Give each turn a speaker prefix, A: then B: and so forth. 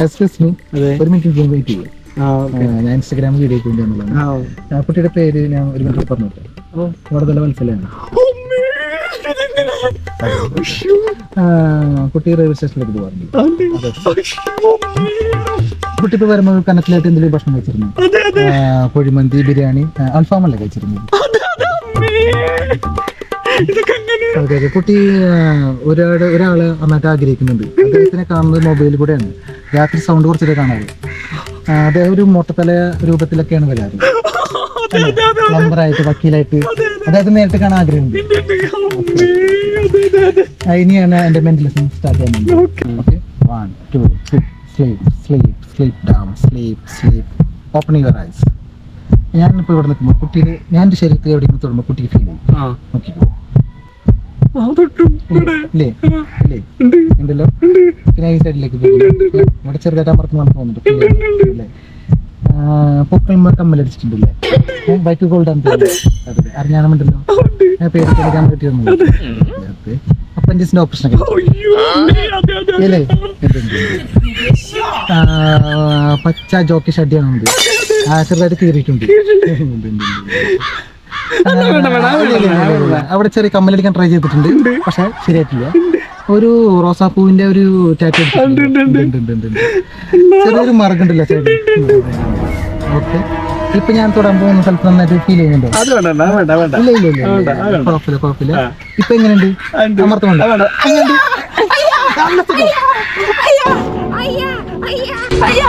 A: Excuse me
B: അതെ.
A: ഒരു minute wait ചെയ്യും.
B: ആ
A: ഞാൻ ഇൻസ്റ്റാഗ്രാം വീഡിയോ കൊണ്ടുവന്നുള്ളതാണ് കുട്ടിയുടെ പേര് ഞാൻ ഒരു മിനിറ്റ് പറഞ്ഞോട്ടെ
B: ഓ.
A: വടതല മത്സരമാണ് കുട്ടി റെയിൽവേ സ്റ്റേഷനിലേക്ക് പോകാറുണ്ട് കുട്ടി ഇപ്പൊ വരുമ്പോൾ കനത്തിലായിട്ട് എന്തെങ്കിലും ഭക്ഷണം കഴിച്ചിരുന്നു? കുഴിമന്തി ബിരിയാണി ആ, അൽഫാം അല്ലേ കഴിച്ചിരുന്നു കുട്ടി ഒരാൾ ഒരാട് ഒരാൾ നന്നായിട്ട് ആഗ്രഹിക്കുന്നുണ്ട്. അദ്ദേഹത്തിനെ കാണുന്നത് മൊബൈലിൽ കൂടെയാണ്. രാത്രി സൗണ്ട് കുറച്ചിട്ട് കാണാറ് അദ്ദേഹം ഒരു മൊട്ടത്തല രൂപത്തിലൊക്കെയാണ് വരാറ്. പ്ലംബറായിട്ട് വക്കീലായിട്ട്. അദ്ദേഹത്തെ നേരിട്ട് കാണാൻ ആഗ്രഹമുണ്ട്. ഇനിയാണ് എന്റെ മെന്റൽ സ്റ്റാർട്ട് ചെയ്യുന്നത് okay one two sleep sleep sleep down sleep sleep open your eyes ഞാനിപ്പോൾ ഇവിടെ നിൽക്കുമ്പോൾ കുട്ടിയുടെ ഞാൻ എന്റെ ശരീരത്തിൽ എവിടെയെങ്കിലും തൊടുമ്പോൾ കുട്ടിക്ക് ഫീൽ ചെയ്യും. നോക്കിക്കോ. ഇല്ലേ? ഇല്ലേ? ഉണ്ടല്ലോ? പിന്നെ ഈ സൈഡിലേക്ക് പോകുന്നു ഇവിടെ ചെറുതായിട്ട് അമർത്ത് വന്ന് പോകുന്നുണ്ട്. ഇല്ലേ പൊക്കൾ കമ്മലടിച്ചിട്ടുണ്ടല്ലേ ബൈക്ക് ഗോൾഡ് അറിഞ്ഞാണുണ്ടല്ലോ പേടിക്കാൻ പറ്റിയൊന്നും അപ്പൻഡിസിന്റെ ഓപ്പറേഷൻ ഒക്കെ പച്ച ജോക്കി ഷഡിയാണ് ആ ചെറുതായിട്ട് കീറിയിട്ടുണ്ട്. അവിടെ ചെറിയ കമ്മലടിക്കാൻ ട്രൈ ചെയ്തിട്ടുണ്ട്. പക്ഷെ ശരിയായിട്ടില്ല. ഒരു റോസാപ്പൂവിന്റെ ഒരു ടാറ്റു ചെറിയൊരു മറക്കുണ്ടല്ലോ ഓക്കെ. ഇപ്പൊ ഞാൻ തൊടാൻ പോകുന്ന സ്ഥലത്ത് നന്നായിട്ട് ഫീൽ ചെയ്യുന്നുണ്ടോ? ഇല്ല ഇല്ല. കുഴപ്പമില്ല കുഴപ്പമില്ല. ഇപ്പൊ എങ്ങനെയുണ്ട്?
B: ഉണ്ട്.
A: അമർത്തമുണ്ട്. എങ്ങനെയുണ്ട്?
C: അയ്യ അയ്യ അയ്യ.